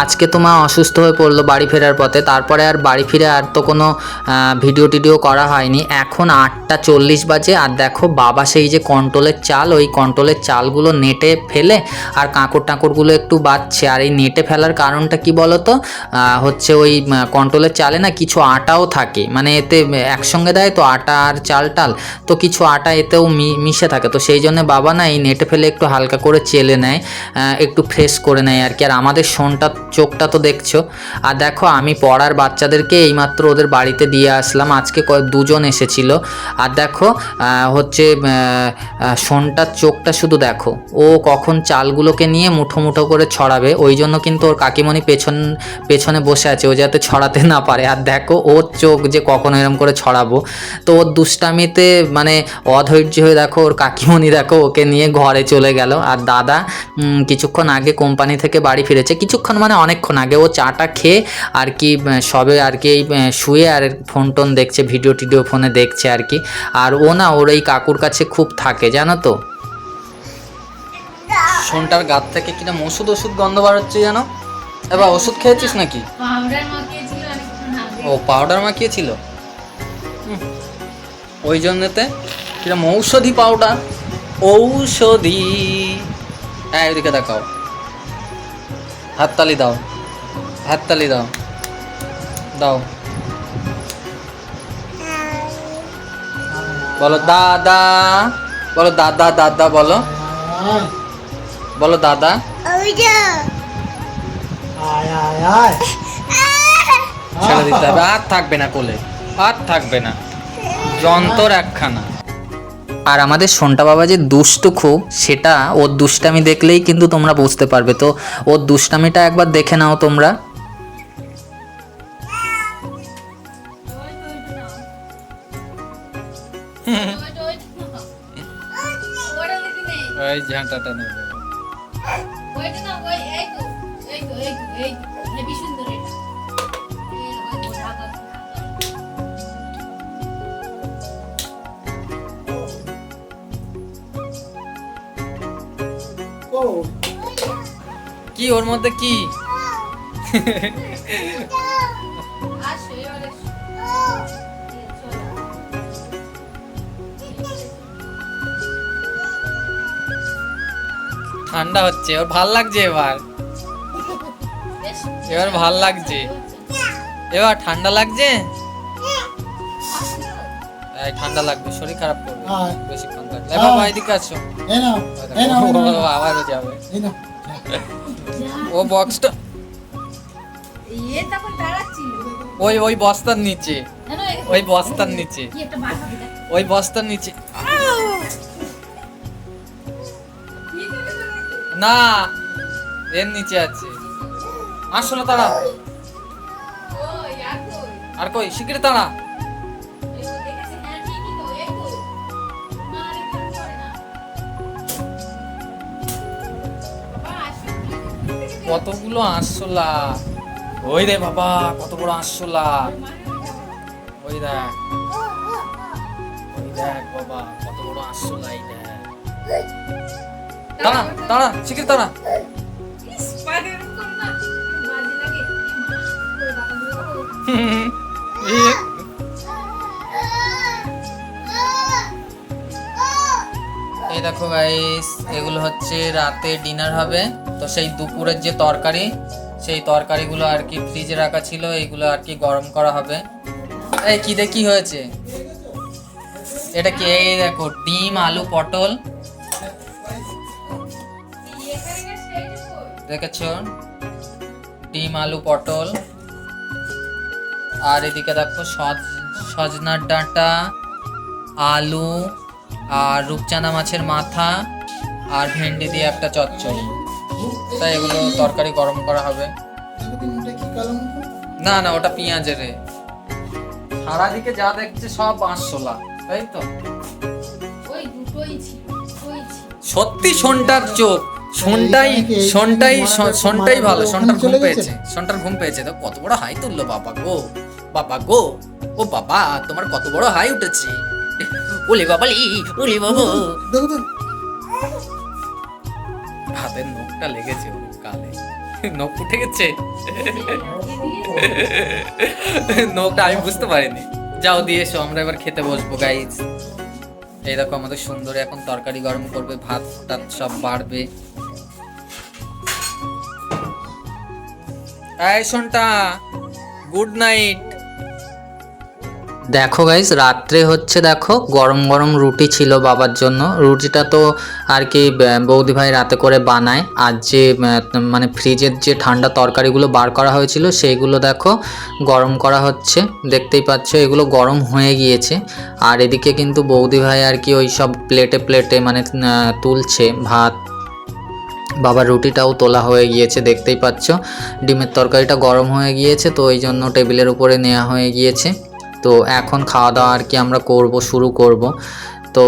আজকে তো মা অসুস্থ হয়ে পড়ল বাড়ি ফেরার পথে, তারপরে আর বাড়ি ফিরে আর তো কোনো ভিডিও টিডিও করা হয়নি। এখন আটটা চল্লিশ বাজে আর দেখো বাবা সেই যে কন্ট্রোলের চাল, ওই কন্ট্রোলের চালগুলো নেটে ফেলে আর কাঁকড় টাঁকড়গুলো একটু বাচ্ছে আর এই নেটে ফেলার কারণটা কি বলতো? হচ্ছে ওই কন্ট্রোলের চালে না কিছু আটাও থাকে। মানে এতে একসঙ্গে দেয় তো আটা আর চাল টাল, তো কিছু আটা এতেও মিশে থাকে। তো সেই জন্য বাবা না এই নেটে ফেলে একটু হালকা করে চেলে নেয় একটু ফ্রেশ করে নেয় আর কি। আর আমাদের শোনটা চোখটা তো দেখছ। আর দেখো, আমি পড়ার বাচ্চাদেরকে এইমাত্র ওদের বাড়িতে দিয়ে আসলাম। আজকে দুজন এসেছিল। আর দেখো হচ্ছে শোনটার চোখটা শুধু দেখো। ও কখন চালগুলোকে নিয়ে মুঠো মুঠো করে ছড়াবে। ওই জন্য কিন্তু ওর কাকিমণি পেছন, পেছনে বসে আছে। ও যাতে ছড়াতে না পারে। আর দেখো, ওর চোখ যে কখন এরম করে ছড়াবো। তো ওর দুষ্টামিতে মানে অধৈর্য হয়ে দেখো, ওর কাকিমণি দেখো, ওকে নিয়ে ঘরে চলে গেল। আর দাদা কিছুক্ষণ আগে কোম্পানি থেকে বাড়ি ফিরেছে। কিছুক্ষণ মানে অনেকক্ষণ আগে ও চাটা খেয়ে আর কি সবে আর কি এই, শুয়ে আর ফোন টোন দেখছে ভিডিও টিডিও ফোনে দেখছে আর কি। আর ও না ওর এই কাকুর কাছে খুব থাকে জানো তো? শোনটার গাত থেকে কিনা ওষুধ ওষুধ গন্ধ বার হচ্ছে জানো এবার ওষুধ খেয়েছিস নাকি? ও পাউডার মাখিয়েছিল। ওই জন্যতে কিরম ঔষধি পাউডার। ঔষধি। হ্যাঁ এদিকে দেখাও। হাততালি দাও। হাততালি দাও। দাও। বলো দাদা। বলো দাদা দাদা বলো। বলো দাদা। ছেড়ে দিতে হবে। আর থাকবে না কোলে। আর থাকবে না। যন্ত্র একখানা। আর আমাদের সোনটা বাবা যে দুষ্ট খুব, সেটা ওর দুষ্টামি দেখলেই কিন্তু তোমরা বুঝতে পারবে। তো ওর দুষ্টামিটা একবার দেখে নাও তোমরা। ঝাঁটাটা নেবে। কি ওর মধ্যে কি? এবারে। ঠান্ডা হচ্ছে ওর ভালো লাগছে এবার। এবার ভালো লাগছে। এবার ঠান্ডা লাগছে? ঠান্ডা লাগবে শরীর খারাপ করবে হ্যাঁ। বেশিক্ষণ থাকলে। এ বাবা এদিকে আসো। ও, বক্সটা ইয়ে। ওই ওই বস্তার নিচে। ওই বস্তার নিচে। ওই বস্তার নিচে? না এর নিচে আছে। আসলে তারা? আর কই? শিগগির তারা। কতগুলো আরশোলা? ওই রে বাবা কত বড় আরশোলা? ওই দেখ। দেখ বাবা কত বড় এই বাবা দিল। এই দেখো গাইস এগুলো হচ্ছে রাতে ডিনার হবে। তো সেই দুপুরের যে তরকারি, সেই তরকারিগুলো আর কি ফ্রিজে রাখা ছিল, এইগুলো আর কি গরম করা হবে। এই কি দেখি হয়েছে? এটা কি? এই দেখো, ডিম, আলু, পটল? দেখেছ? ডিম, আলু, পটল। আর এদিকে দেখো, সজ- সজনার ডাঁটা, আলু, আর রূপচাঁদা মাছের মাথা, আর ভেন্ডি দিয়ে একটা চচ্চড়ি। তাই এগুলো তরকারি গরম করা হবে। না না ওটা পেঁয়াজের রে সারাদিকে যা দেখছে সব বাঁশশোলা তাই তো। সত্যি শোনটার চোখ শোনটাই শোনটাই শোনটাই ভালো শোনটার ঘুম পেয়েছে শোনটার ঘুম পেয়েছে। তো কত বড় হাই তুললো বাবা গো বাবা গো ও বাবা তোমার কত বড় হাই উঠেছে। ওলে বাবালি ওলে বাবা। তো লেগেছে গালে নখ উঠে গেছে। নখটা আমি বুঝতে পারিনি। যাও, দিয়ে এসো, আমরা এবার খেতে বসবো গাইজ এই দেখো আমাদের সুন্দর এখন তরকারি গরম করবে, ভাত টাত সব বাড়বে। এই শোনটা গুড নাইট দেখো গাইস রাত্রে হচ্ছে দেখো গরম গরম রুটি ছিল বাবার জন্য। রুটিটা তো আর কি বৌদি ভাই রাতে করে বানায়। আর যে মানে ফ্রিজের যে ঠান্ডা তরকারিগুলো বার করা হয়েছিল, সেইগুলো দেখো গরম করা হচ্ছে। দেখতেই পাচ্ছ, এগুলো গরম হয়ে গিয়েছে। আর এদিকে কিন্তু বৌদি ভাই আর কি ওই সব প্লেটে প্লেটে মানে তুলছে ভাত। বাবার রুটিটাও তোলা হয়ে গিয়েছে, দেখতেই পাচ্ছ। ডিমের তরকারিটা গরম হয়ে গিয়েছে, তো ওই জন্য টেবিলের উপরে নেওয়া হয়ে গিয়েছে। তো এখন খাওয়া দাওয়া আর কি আমরা করব শুরু করব। তো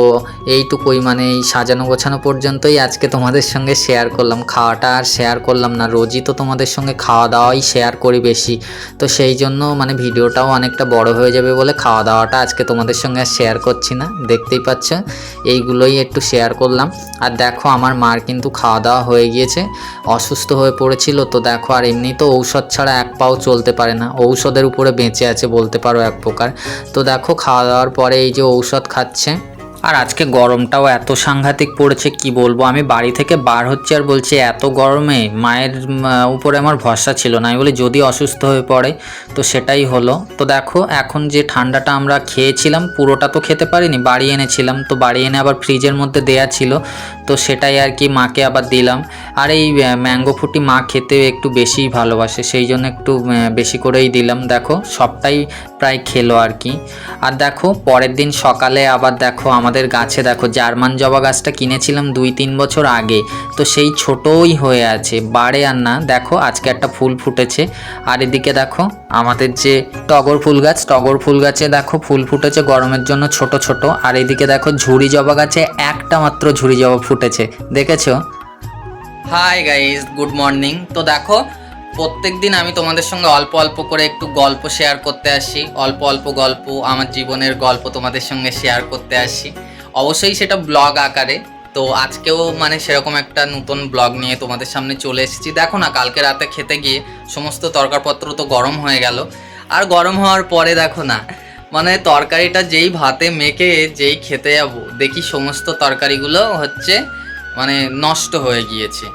এইটুকুই মানে এই সাজানো গোছানো পর্যন্তই আজকে তোমাদের সঙ্গে শেয়ার করলাম। খাওয়াটা আর শেয়ার করলাম না, রোজই তো তোমাদের সঙ্গে খাওয়া দাওয়াই শেয়ার করি বেশি। তো সেই জন্য মানে ভিডিওটাও অনেকটা বড় হয়ে যাবে বলে খাওয়া দাওয়াটা আজকে তোমাদের সঙ্গে আর শেয়ার করছি না। দেখতেই পাচ্ছ, এইগুলোই একটু শেয়ার করলাম। আর দেখো আমার মার কিন্তু খাওয়া দাওয়া হয়ে গিয়েছে, অসুস্থ হয়ে পড়েছিল তো দেখো আর এমনি তো ঔষধ ছাড়া এক পাও চলতে পারে না। ঔষধের উপরে বেঁচে আছে বলতে পারো এক প্রকার। তো দেখো খাওয়া দাওয়ার পরে এই যে ঔষধ খাচ্ছে আর আজকে গরমটাও এত সাংঘাতিক পড়েছে, কি বলব? আমি বাড়ি থেকে বার হচ্ছে আর বলছি, এত গরমে মায়ের উপরে আমার ভরসা ছিল না। আমি বলি, যদি অসুস্থ হয়ে পড়ে, তো সেটাই হলো। তো দেখো, এখন যে ঠান্ডাটা আমরা খেয়েছিলাম, পুরোটা তো খেতে পারিনি, বাড়ি এনেছিলাম। তো বাড়ি এনে আবার ফ্রিজের মধ্যে দেয়া ছিল, তো সেটাই আর কি মাকে আবার দিলাম। আর এই ম্যাঙ্গো ফুটি মা খেতে একটু বেশিই ভালোবাসে, সেই জন্য একটু বেশি করেই দিলাম। দেখো, সবটাই প্রায় খেলো আর কি। আর দেখো, পরের দিন সকালে আবার দেখো, আমাদের গাছে দেখো, জার্মান জবা গাছটা কিনেছিলাম দুই তিন বছর আগে। তো সেই ছোটই হয়ে আছে, বাড়ে আর না। দেখো, আজকে একটা ফুল ফুটেছে। আর এদিকে দেখো, আমাদের যে টগর ফুল গাছ, টগর ফুল গাছে দেখো, ফুল ফুটেছে গরমের জন্য ছোট ছোট। আর এদিকে দেখো, ঝুড়ি জবা গাছে একটা মাত্র ঝুড়ি জবা ফুটেছে। দেখেছ? হাই গাইজ গুড মর্নিং তো দেখো প্রত্যেক দিন আমি তোমাদের সঙ্গে অল্প অল্প করে একটু গল্প শেয়ার করতে আসি। অল্প অল্প গল্প, আমার জীবনের গল্প তোমাদের সঙ্গে শেয়ার করতে আসি। অবশ্যই সেটা ব্লগ আকারে। তো আজকেও মানে সেরকম একটা নতুন ব্লগ নিয়ে তোমাদের সামনে চলে এসেছি। দেখো না, কালকে রাতে খেতে গিয়ে সমস্ত তরকারপত্র তো গরম হয়ে গেল। আর গরম হওয়ার পরে দেখো না মানে তরকারিটা যেই ভাতে মেখে যেই খেতে যাব, দেখি সমস্ত তরকারিগুলো হচ্ছে মানে নষ্ট হয়ে গিয়েছে।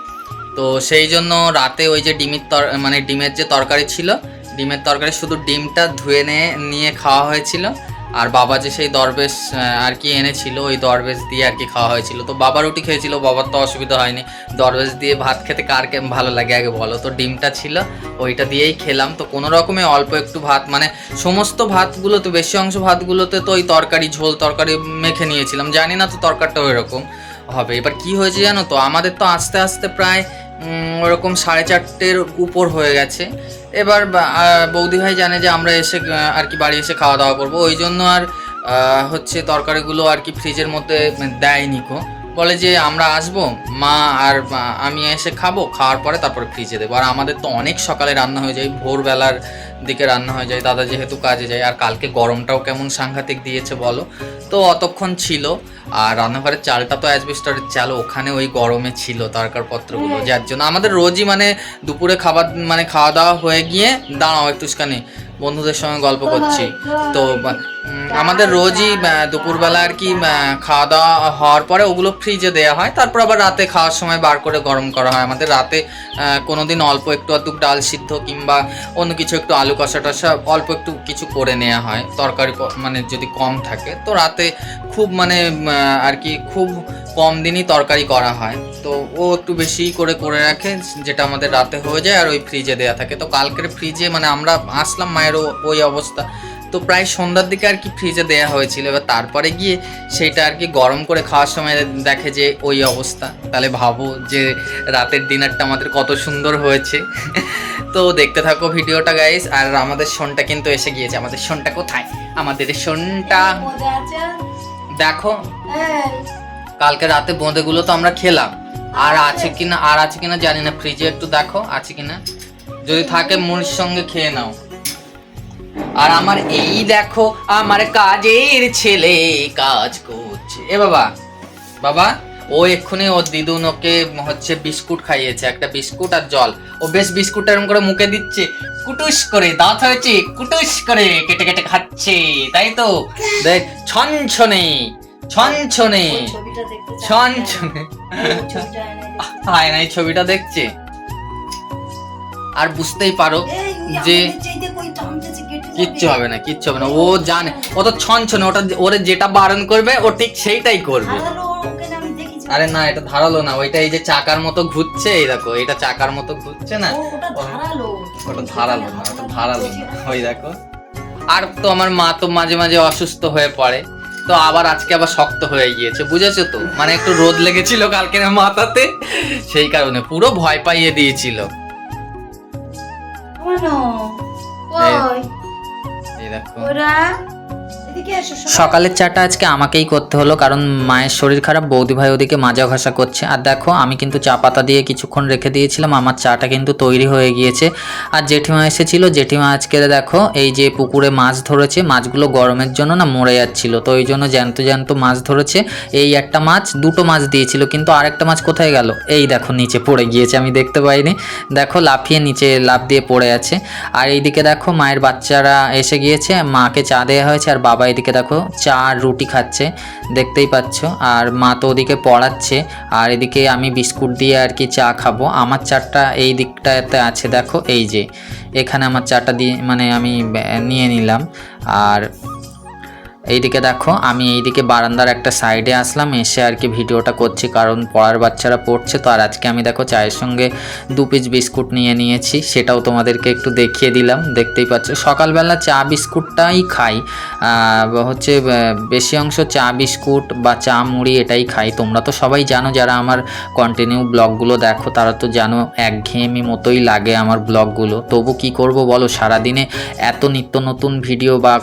তো সেই জন্য রাতে ওই যে ডিমের তর মানে ডিমের যে তরকারি ছিল, ডিমের তরকারি শুধু ডিমটা ধুয়ে নিয়ে নিয়ে খাওয়া হয়েছিল। আর বাবা যে সেই দরবেশ আর কি এনেছিল, ওই দরবেশ দিয়ে আর কি খাওয়া হয়েছিল। তো বাবা রুটি খেয়েছিল, বাবার তো অসুবিধা হয়নি। দরবেশ দিয়ে ভাত খেতে কার কে ভালো লাগে আগে বলো? তো ডিমটা ছিল, ওইটা দিয়েই খেলাম। তো কোনো রকমে অল্প একটু ভাত মানে সমস্ত ভাতগুলোতে বেশি অংশ ভাতগুলোতে তো ওই তরকারি, ঝোল তরকারি মেখে নিয়েছিলাম। জানি না তো তরকারিটা ওই রকম হবে। এবার কি হয়েছে জানো তো? আমাদের তো আস্তে আস্তে প্রায় ওরকম সাড়ে চারটের উপর হয়ে গেছে। এবার বা- আহ, বৌদি ভাই জানে যে আমরা এসে আর কি বাড়ি এসে খাওয়া দাওয়া করব। ওই জন্য আর হচ্ছে তরকারিগুলো আর কি ফ্রিজের মধ্যে দেয়নি কো। বলে যে আমরা আসব মা আর আমি এসে খাব খাওয়ার পরে তারপরে ফ্রিজে দেবো। আর আমাদের তো অনেক সকালে রান্না হয়ে যায়। ভোরবেলার দিকে রান্না হয়ে যায় দাদা যেহেতু কাজে যায় আর কালকে গরমটাও কেমন সাংঘাতিক দিয়েছে বলো? তো অতক্ষণ ছিল আর রান্নাঘরের চালটা তো অ্যাজবেস্টারের চাল ওখানে ওই গরমে ছিল তরকারপত্রগুলো। যার জন্য আমাদের রোজই মানে দুপুরে খাবার মানে খাওয়া দাওয়া হয়ে গিয়ে দাঁড়াও একটুখানি বন্ধুদের সঙ্গে গল্প করছি। তো আমাদের রোজই দুপুরবেলা আর কি খাওয়া দাওয়া হওয়ার পরে ওগুলো ফ্রিজে দেওয়া হয় তারপর আবার রাতে খাওয়ার সময় বার করে গরম করা হয়। আমাদের রাতে আহ, কোনোদিন অল্প একটু আধটু ডাল সিদ্ধ কিংবা অন্য কিছু একটু আলু কষা টষা অল্প একটু কিছু করে নেওয়া হয়। তরকারি মানে যদি কম থাকে। তো রাতে খুব মানে আর কি খুব কম দিনই তরকারি করা হয়। তো ও একটু বেশি করে করে রাখে, যেটা আমাদের রাতে হয়ে যায় আর ওই ফ্রিজে দেওয়া থাকে। তো কালকের ফ্রিজে মানে আমরা আসলাম, মায়েরও ওই অবস্থা। তো প্রায় সন্ধ্যার দিকে আর কি ফ্রিজে দেওয়া হয়েছিল। এবার তারপরে গিয়ে সেইটা আর কি গরম করে খাওয়ার সময় দেখে যে ওই অবস্থা। তাহলে ভাবো যে রাতের ডিনারটা আমাদের কত সুন্দর হয়েছে। তো দেখতে থাকো ভিডিওটা গাইস আর আমাদের শোনটা কিন্তু এসে গিয়েছে। আমাদের শোনটা কোথায়? আমাদের মজা দেখো। কালকে রাতে বোঁদেগুলো তো আমরা খেলাম। আর আছে কিনা, আর আছে কিনা জানি না। ফ্রিজে একটু দেখো, আছে কিনা। যদি থাকে মুড়ির সঙ্গে খেয়ে নাও। আর আমার এই দেখো আমার কাজের ছেলে কাজ করছে। এ বাবা বাবা ও এক্ষুনি ওর দিদুন ওকে হচ্ছে বিস্কুট খাইয়েছে একটা বিস্কুট আর জল। ও বেশ বিস্কুট এরকম করে মুখে দিচ্ছে কুটুস করে দাঁত হয়েছে কুটুস করে কেটে কেটে খাচ্ছে তাই তো? দেখ ছনছনে ছনছনে ওই ছবিটা দেখতে চাচ্ছি। ছনছনে। ওই ছবিটা দেখছে। আর বুঝতেই পারো যে। কিচ্ছু হবে না কিচ্ছু হবে না ও জানে ও তো ছনছনে ওটা ওরে যেটা বারণ করবে ও ঠিক সেইটাই করবে। আরে না এটা ধারালো না ওইটা এই যে চাকার মতো ঘুরছে এই দেখো এটা চাকার মতো ঘুরছে না ওটা ধারালো। না ওটা ধারালো না ওই দেখো আর তো আমার মা তো মাঝে মাঝে অসুস্থ হয়ে পড়ে তো আবার আজকে আবার শক্ত হয়ে গিয়েছে বুঝেছ তো মানে একটু রোদ লেগেছিল কালকে মাথাতে সেই কারণে পুরো ভয় পাইয়ে দিয়েছিল এই- কই? এই দেখো ওরা। সকালের চাটা আজকে আমাকেই করতে হলো, কারণ মায়ের শরীর খারাপ, বৌদি ভাই ওদিকে মাজা ঘষা করছে। আর দেখো, আমি কিন্তু চা পাতা দিয়ে কিছুক্ষণ রেখে দিয়েছিলাম, আমার চাটা কিন্তু তৈরি হয়ে গিয়েছে। আর জেঠিমা এসেছিল, জেঠিমা আজকে দেখো, এই যে পুকুরে মাছ ধরেছে, মাছগুলো গরমের জন্য না মরে যাচ্ছিল, তো ওই জন্য জ্যান্ত জ্যান্ত মাছ ধরেছে। এই একটা মাছ, দুটো মাছ দিয়েছিল, কিন্তু আরেকটা মাছ কোথায় গেল? এই দেখো, নিচে পড়ে গিয়েছে, আমি দেখতে পাইনি। দেখো, লাফিয়ে নিচে লাফ দিয়ে পড়ে আছে। আর এইদিকে দেখো, মায়ের বাচ্চারা এসে গিয়েছে, মাকে চা দেওয়া হয়েছে, আর বাবা এদিকে দেখো, চা আর রুটি খাচ্ছে, দেখতেই পাচ্ছ। আর মা তো ওদিকে পড়াচ্ছে, আর এদিকে আমি বিস্কুট দিয়ে আর কি চা খাব। আমার চাটা এই দিকটাতে আছে, দেখো, এই যে। এখানে আমার চাটা দিয়ে মানে আমি নিয়ে নিলাম। আর এইদিকে দেখো, আমি এইদিকে বারান্দার একটা সাইডে আসলাম, এসে আর কি ভিডিওটা করছি, কারণ পড়ার বাচ্চারা পড়ছে, তো আর আজকে আমি দেখো চায়ের সঙ্গে দু পিস বিস্কুট নিয়ে নিয়েছি, সেটাও তোমাদেরকে একটু দেখিয়ে দিলাম, দেখতেই পাচ্ছ। সকালবেলা চা বিস্কুটটাই খাই হচ্ছে বেশি অংশ চা বিস্কুট বা চা মুড়ি এটাই খাই। তোমরা তো সবাই জানো, যারা আমার কন্টিনিউ ব্লগগুলো দেখো, তারা তো জানো একঘেয়েমি মতোই লাগে আমার ব্লগগুলো। তবু কি করব বলো, সারাদিনে এত নিত্য নতুন ভিডিও বা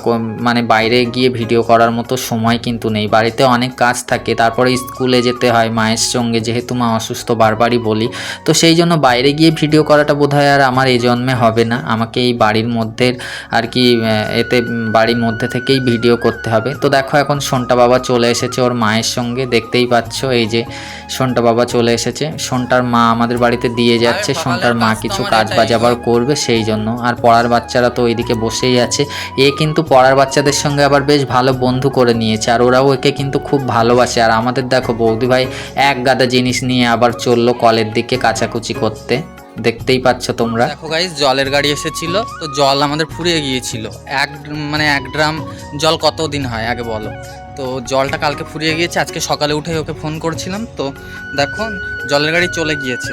মানে বাইরে গিয়ে ভিডিও করার মতো সময় কিন্তু নেই। বাড়িতে অনেক কাজ থাকে তারপরে স্কুলে যেতে হয় মায়ের সঙ্গে। যেহেতু মা অসুস্থ বারবারই বলি। তো সেই জন্য বাইরে গিয়ে ভিডিও করাটা বোধহয় আর আমার এই জন্মে হবে না। আমাকে এই বাড়ির মধ্যে আর কি এতে বাড়ির মধ্যে থেকেই ভিডিও করতে হবে। তো দেখো এখন সন্টা বাবা চলে এসেছে ওর মায়ের সঙ্গে। দেখতেই পাচ্ছ এই যে সন্টা বাবা চলে এসেছে। সন্টার মা আমাদের বাড়িতে দিয়ে যাচ্ছে। সন্টার মা কিছু কাজ বাজাবার করবে সেই জন্য। আর পড়ার বাচ্চারা তো ওইদিকে বসেই আছে। এ কিন্তু পড়ার বাচ্চাদের সঙ্গে আবার বেশ ভালো বন্ধু করে নিয়েছে, আর ওরাও একে কিন্তু খুব ভালোবাসে। আর আমাদের দেখো বৌদি ভাই এক গাদা জিনিস নিয়ে আবার চলল কলের দিকে কাচাকুচি করতে। দেখতেই পাচ্ছ তোমরা। দেখো গাইস জলের গাড়ি এসেছিল, তো জল আমাদের ফুরিয়ে গিয়েছিল। এক মানে এক ড্রাম জল কত দিন হয় আগে বলো? তো জলটা কালকে ফুরিয়ে গিয়েছে, আজকে সকালে উঠে ওকে ফোন করছিলাম। তো দেখো, জলের গাড়ি চলে গিয়েছে,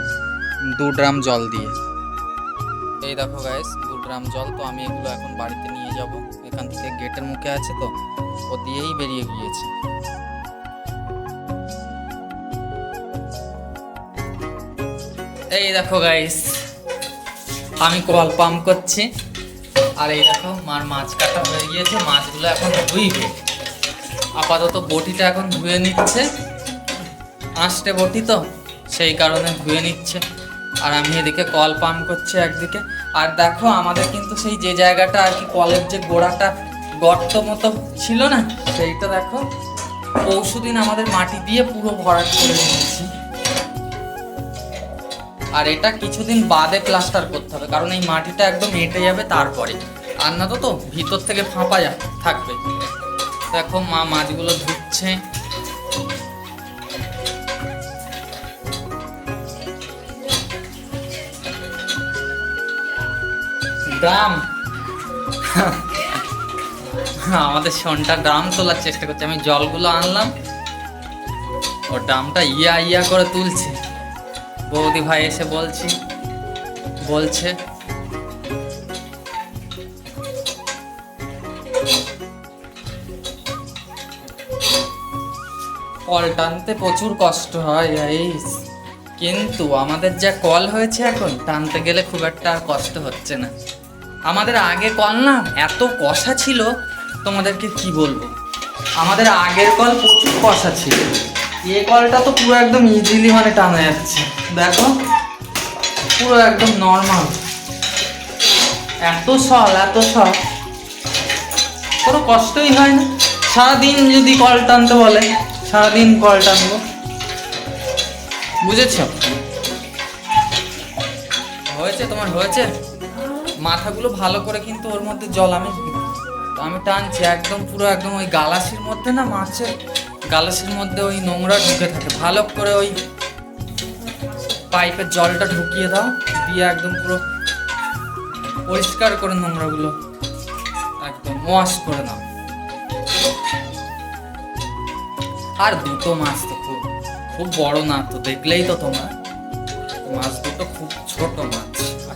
দু ড্রাম জল দিয়ে। এই দেখো গাইস দু ড্রাম জল, তো আমি এগুলো এখন বাড়িতে নিয়ে যাব। এখান থেকে গেটের মুখে আছে তো, ও দিয়েই বেরিয়ে গিয়েছে। এই দেখো গাইস আমি কল পাম্প করছি, আর এই দেখো মার মাছ কাটা হয়ে গিয়েছে, মাছগুলো এখন ধুইবে। আপাতত বটিটা এখন ধুয়ে নিচ্ছে, আঁশটে বটি তো, সেই কারণে ধুয়ে নিচ্ছে। আর আমি এদিকে কল পাম্প করছি একদিকে। আর দেখো, আমাদের কিন্তু সেই যে জায়গাটা আর কি কলের যে গোড়াটা গর্ত মতো ছিল না, সেইটা দেখো, পরশুদিন আমাদের মাটি দিয়ে পুরো ভরাট করে নিয়েছি। আর এটা কিছুদিন বাদে প্লাস্টার করতে হবে, কারণ এই মাটিটা একদম এঁটে যাবে তারপরে। আর না তো তো, ভিতর থেকে ফাঁপা যা, থাকবে। দেখো মা মাছগুলো ধুচ্ছে। ড্রাম আমাদের সনটা ড্রাম তোলার চেষ্টা করছে। আমি জলগুলো আনলাম। ও ড্রামটা ইয়া ইয়া করে তুলছে। বৌদি ভাই এসে বলছি, বলছে, কল টানতে প্রচুর কষ্ট হয় গাইস কিন্তু আমাদের যা কল হয়েছে এখন, টানতে গেলে খুব একটা আর কষ্ট হচ্ছে না। আমাদের আগে কল না? এত কষা ছিল, তোমাদেরকে কি বলব? আমাদের আগের কল প্রচুর কষা ছিল। এ কলটা তো পুরো একদম ইজিলি মানে টানা যাচ্ছে। দেখো, পুরো একদম নর্মাল এত সল এত সল। কোনো কষ্টই হয় না। সারাদিন যদি কল টানতে বলে, সারাদিন কল টানবো। বুঝেছ? হয়েছে তোমার, হয়েছে? মাথাগুলো ভালো করে কিন্তু ওর মধ্যে জল আমি তো আমি টানছি, একদম পুরো একদম ওই গালাসির মধ্যে না মাছের গালাসির মধ্যে ওই নোংরা ঢুকে থাকে। ভালো করে ওই পাইপের জলটা ঢুকিয়ে দাও, দিয়ে একদম পুরো পরিষ্কার করে নোংরাগুলো একদম ওয়াশ করে দাও আর দুটো মাছ তো খুব খুব বড় না তো দেখলেই তো তোমরা। মাছ দুটো খুব ছোট মাছ।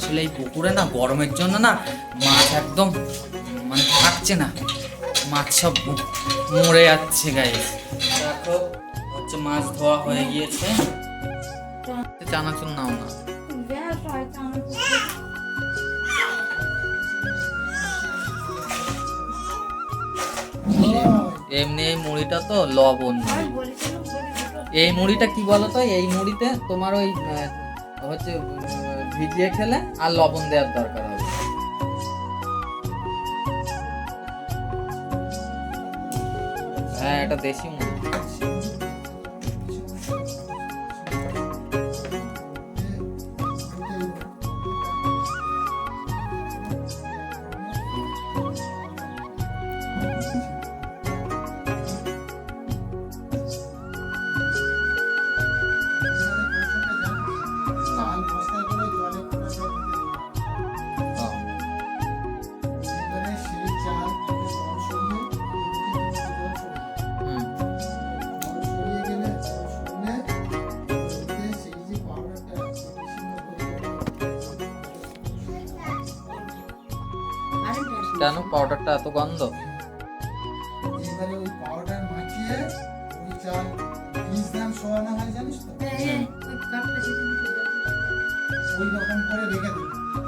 আসলে এই পুকুরে না গরমের জন্য না মাছ একদম মানে থাকছে না। মাছ সব মরে যাচ্ছে গায়ে দেখো, হচ্ছে মাছ ধোয়া হয়ে গিয়েছে। চানাচুর নাও না। এমনি এই মুড়িটা তো লবণ। এই মুড়িটা কি বলো তো এই মুড়িতে তোমার ওই হচ্ছে ভিজিয়ে খেলে আর লবণ দেওয়ার দরকার হবে। হ্যাঁ এটা দেশি মুড়ি কেন পাউডারটা এত গন্ধ? এবারে ওই পাউডার মাখিয়ে ওই চাল বীজ ধান শোয়ানো হয় জানিস তো? ওই রকম করে রেখে দেবে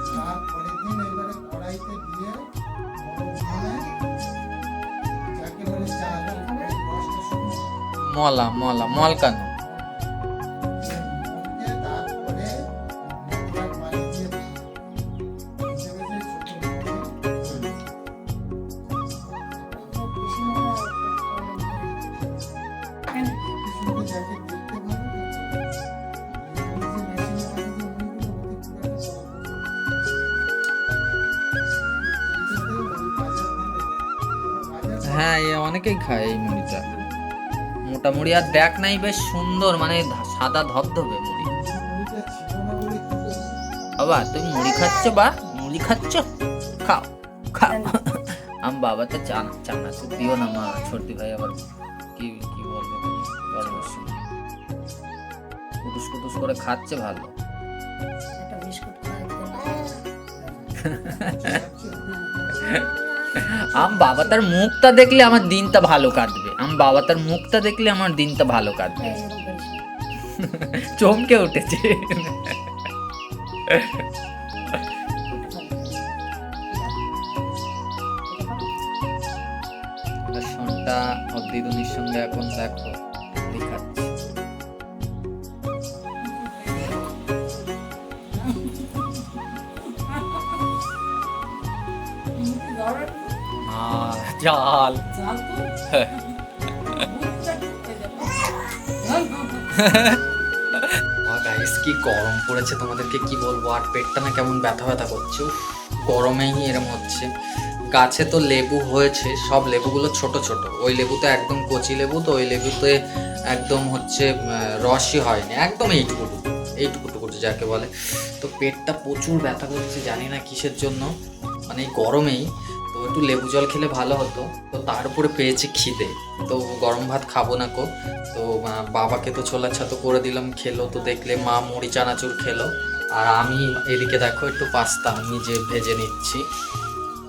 তারপরের দিন এবারে কড়াইতে দিয়ে যাকে বলে চাল ওই রসটা শুকনো মলা মলা মলকানো হ্যাঁ অনেকেই খায় এই মুড়িটা। মোটা মুড়ি আর দেখ নাই বেশ সুন্দর মানে সাদা ধবধবে মুড়ি? বাবা তুমি মুড়ি খাচ্ছ বা? মুড়ি খাচ্ছ? খাও খাও। আম বাবা তো চানা চানাচুর দিও না মা ছোটদি ভাই আবার কি কি বলব সময় কুটুস কুটুস করে খাচ্ছে ভালো। আম বাবা তার মুখটা দেখলে আমার দিনটা ভালো কাটবে। আম বাবা তার মুখটা দেখলে আমার দিনটা ভালো কাটবে। চমকে উঠেছে। গাইস কি গরম পড়েছে তোমাদেরকে কি বলব? আর পেটটা না কেমন ব্যথা ব্যথা করছে। গরমেই এরম হচ্ছে। গাছে তো লেবু হয়েছে, সব লেবুগুলো ছোট ছোট। ওই লেবুতে একদম কচি লেবু, তো ওই লেবুতে একদম হচ্ছে রসই হয়নি। একদম এইটুকু এইটুকু টুকু যাকে বলে। তো পেটটা প্রচুর ব্যথা করছে, জানি না কিসের জন্য। মানে গরমেই তো একটু লেবু জল খেলে ভালো হতো। তো তারপরে পেয়েছি খিদে। তো গরম ভাত খাব না কো। তো বাবাকে তো ছোলা ছাতো করে দিলাম, খেলো তো দেখলে। মা মুড়ি, চানাচুর খেলো। আর আমি এদিকে দেখো একটু পাস্তা নিজে ভেজে নিচ্ছি।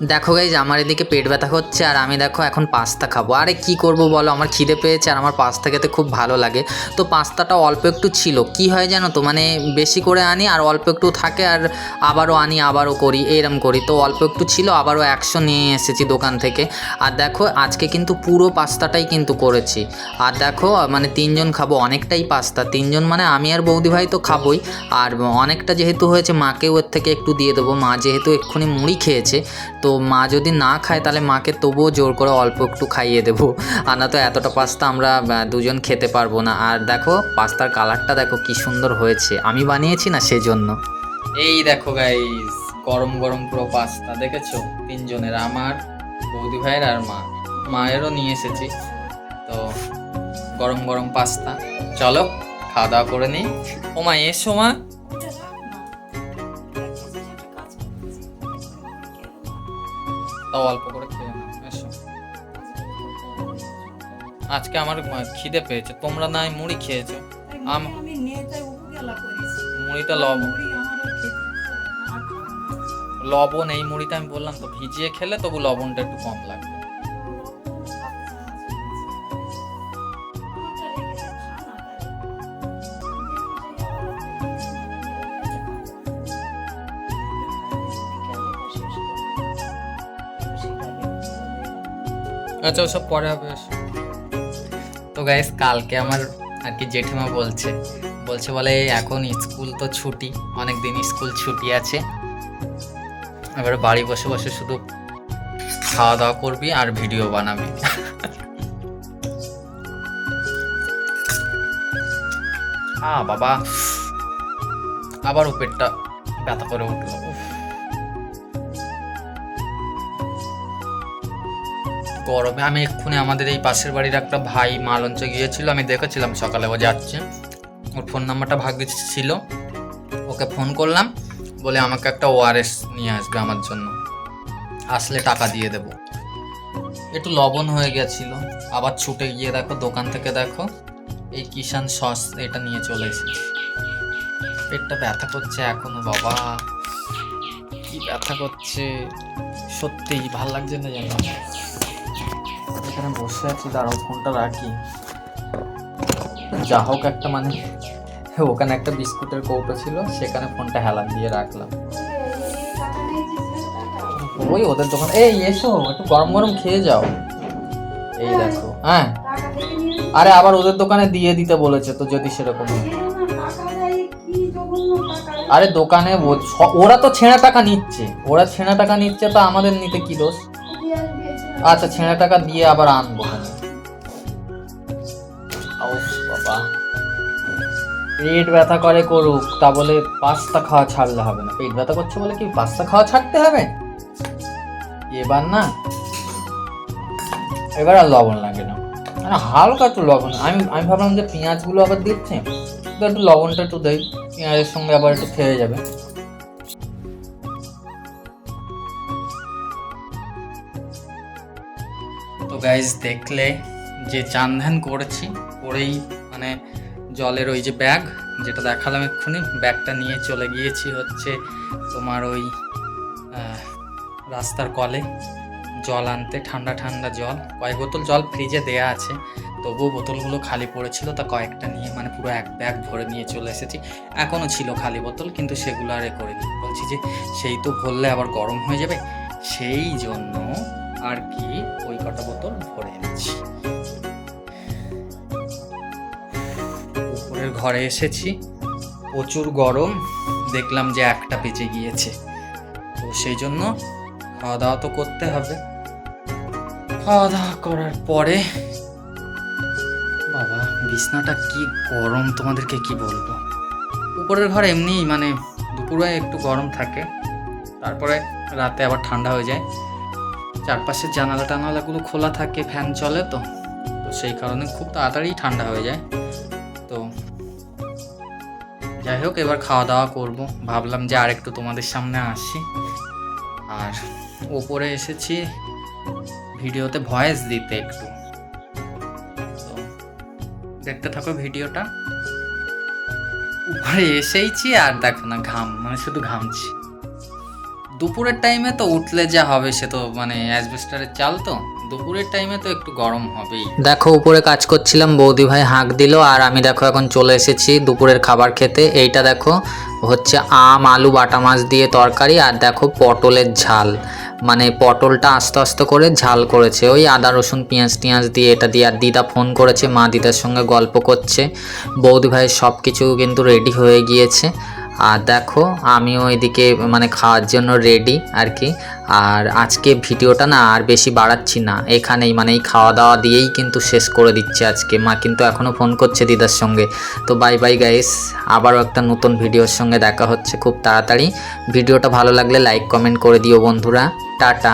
দেখো গাইজ আমার এদিকে পেট ব্যথা হচ্ছে আর আমি দেখো এখন পাস্তা খাব। আরে কি করব বলো? আমার খিদে পেয়েছে আর আমার পাস্তা খেতে খুব ভালো লাগে। তো পাস্তাটা অল্প একটু ছিল। কি হয় জানো তো? মানে বেশি করে আনি আর অল্প একটু থাকে আর আবারও আনি, আবারও করি, এরম করি। তো অল্প একটু ছিল, আবারও একশো নিয়ে এসেছি দোকান থেকে। আর দেখো, আজকে কিন্তু পুরো পাস্তাটাই কিন্তু করেছি। আর দেখো মানে তিনজন খাব, অনেকটাই পাস্তা। তিনজন মানে আমি আর বৌদি ভাই তো খাবোই। আর অনেকটা যেহেতু হয়েছে, মাকেও এর থেকে একটু দিয়ে দেবো। মা যেহেতু এক্ষুনি মুড়ি খেয়েছে তো তো মা যদি না খায় তাহলে মাকে তবুও জোর করে অল্প একটু খাইয়ে দেবো। আর না তো এতটা পাস্তা আমরা দুজন খেতে পারব না। আর দেখো পাস্তার কালারটা দেখো কি সুন্দর হয়েছে। আমি বানিয়েছি না সেজন্য। এই দেখো গাইস গরম গরম পুরো পাস্তা দেখেছ? তিনজনের আমার বৌদি ভাইয়ের আর মা। মায়েরও নিয়ে এসেছি। তো গরম গরম পাস্তা। চলো খাওয়া দাওয়া করে নিই। ও মা এসো মা। তাও অল্প করে খেয়ে নাও এসো আজকে আমার খিদে পেয়েছে তোমরা নাই মুড়ি খেয়েছো। আম- মুড়িটা লবণ। লবণ এই মুড়িটা আমি বললাম তো ভিজিয়ে খেলে তবু লবণটা একটু কম লাগবে। আচ্ছা ওসব পরে হবে তো গাইস কালকে আমার আর কি জেঠিমা বলছে। বলছে বলে, এখন স্কুল তো ছুটি অনেক দিন স্কুল ছুটি আছে। এবারে বাড়ি বসে বসে শুধু খাওয়া দাওয়া করবি আর ভিডিও বানাবি। আ বাবা। আবার পেটটা ব্যথা করে উঠল গরমে। আমি এক্ষুনি আমাদের এই পাশের বাড়ির একটা ভাই মালঞ্চে গিয়েছিল, আমি দেখেছিলাম সকালে ও যাচ্ছে। ওর ফোন নাম্বারটা ভাগ্যে ছিল। ওকে ফোন করলাম, বলে আমাকে একটা ওআরএস নিয়ে আসবে আমার জন্য। আসলে টাকা দিয়ে দেব। একটু লবণ হয়ে গেছিল। আবার ছুটে গিয়ে দেখো, দোকান থেকে দেখো, এই কিষান সস এটা নিয়ে চলে এসেছি। পেটটা ব্যথা করছে এখনও, বাবা। কি ব্যথা করছে। সত্যি ভালো লাগছে না জানো। এখানে বসে আছি, দাঁড়াও ফোনটা রাখি। যা হোক একটা মানে ওখানে একটা বিস্কুটের কৌটো ছিল, সেখানে ফোনটা হেলান দিয়ে রাখলাম। ওই ওদের দোকান, এই, এসো, একটু গরম গরম খেয়ে যাও। এই দেখো হ্যাঁ। আরে আবার ওদের দোকানে দিয়ে দিতে বলেছে তো, যদি সেরকম আরে দোকানে ওরা তো ছেঁড়া টাকা নিচ্ছে, ওরা ছেঁড়া টাকা নিচ্ছে, তো আমাদের নিতে কি দোষ? আচ্ছা ছেঁড়া টাকা দিয়ে আবার আনব। পেট ব্যথা করে করুক, তা বলে পাস্তা খাওয়া ছাড়লে হবে না। পেট ব্যথা করছে বলে কি পাস্তা খাওয়া ছাড়তে হবে? এবার না, এবার আর লবণ লাগে না। মানে হালকা একটু লবণ। আমি আমি ভাবলাম যে পেঁয়াজগুলো আবার দিচ্ছে, তো একটু লবণটা একটু দেই। পেঁয়াজের সঙ্গে আবার একটু খেয়ে যাবে। গাইজ দেখলে যে চান ধ্যান করেছি, করেই মানে জলের ওই যে ব্যাগ যেটা দেখালাম এক্ষুনি ব্যাগটা নিয়ে চলে গিয়েছি হচ্ছে তোমার ওই রাস্তার কলে জল আনতে, ঠান্ডা ঠান্ডা জল। কয়েক বোতল জল ফ্রিজে দেয়া আছে, তবুও বোতলগুলো খালি পড়েছিল, তা কয়েকটা নিয়ে মানে পুরো এক ব্যাগ ভরে নিয়ে চলে এসেছি। এখনও ছিল খালি বোতল, কিন্তু সেগুলো আর এ করিনি। বলছি যে, সেই তো ভরলে আবার গরম হয়ে যাবে? সেই জন্য আর কি কটা বোতল ভরে এনেছি। উপরের ঘরে এসেছি। প্রচুর গরম। দেখলাম যে একটা বেঁচে গিয়েছে। তো সেই জন্য খাওয়া দাওয়া তো করতে হবে। খাওয়া দাওয়া করার পরে বাবা, বিছনাটা কি গরম তোমাদেরকে কি বলব? উপরের ঘর এমনি মানে দুপুরে একটু গরম থাকে। তারপরে রাতে আবার ঠান্ডা হয়ে যায়। চারপাশের জানালা টানালাগুলো খোলা থাকে, ফ্যান চলে তো। তো সেই কারণে খুব তাড়াতাড়ি ঠান্ডা হয়ে যায়। তো যাই হোক, এবার খাওয়া দাওয়া করব। ভাবলাম যে আর একটু তোমাদের সামনে আসি। আর ওপরে এসেছি ভিডিওতে ভয়েস দিতে একটু। দেখতে থাকো ভিডিওটা। উপরে এসেইছি আর দেখো না, ঘাম মানে শুধু ঘামছি। দুপুরের টাইমে তো উঠলে যা হবে সে তো মানে অ্যাসবেস্টারের চাল তো। দুপুরের টাইমে তো একটু গরম হবেই। দেখো, উপরে কাজ করছিলাম, বৌদি ভাই হাঁক দিল, আর আমি দেখো এখন চলে এসেছি দুপুরের খাবার খেতে। এইটা দেখো, হচ্ছে আম, আলু, বাটা মাছ দিয়ে তরকারি, আর দেখো পটলের ঝাল। মানে পটলটা আস্তে আস্তে করে ঝাল করেছে। ওই আদা, রসুন, পেঁয়াজ, টিয়াজ দিয়ে এটা দিয়ে। আর দিদা ফোন করেছে, মা দিদার সঙ্গে গল্প করছে। বৌদি ভাইয়ের সব কিছু কিন্তু রেডি হয়ে গিয়েছে। আর দেখো, আমিও এদিকে মানে খাওয়ার জন্য রেডি আর কি। আর আজকে ভিডিওটা না আর বেশি বাড়াচ্ছি না। এখানেই মানে এই খাওয়া দাওয়া দিয়েই কিন্তু শেষ করে দিচ্ছে আজকে। মা কিন্তু এখনও ফোন করছে দিদার সঙ্গে। তো বাই বাই গাইস আবারও একটা নতুন ভিডিওর সঙ্গে দেখা হচ্ছে খুব তাড়াতাড়ি। ভিডিওটা ভালো লাগলে লাইক কমেন্ট করে দিও বন্ধুরা। টাটা।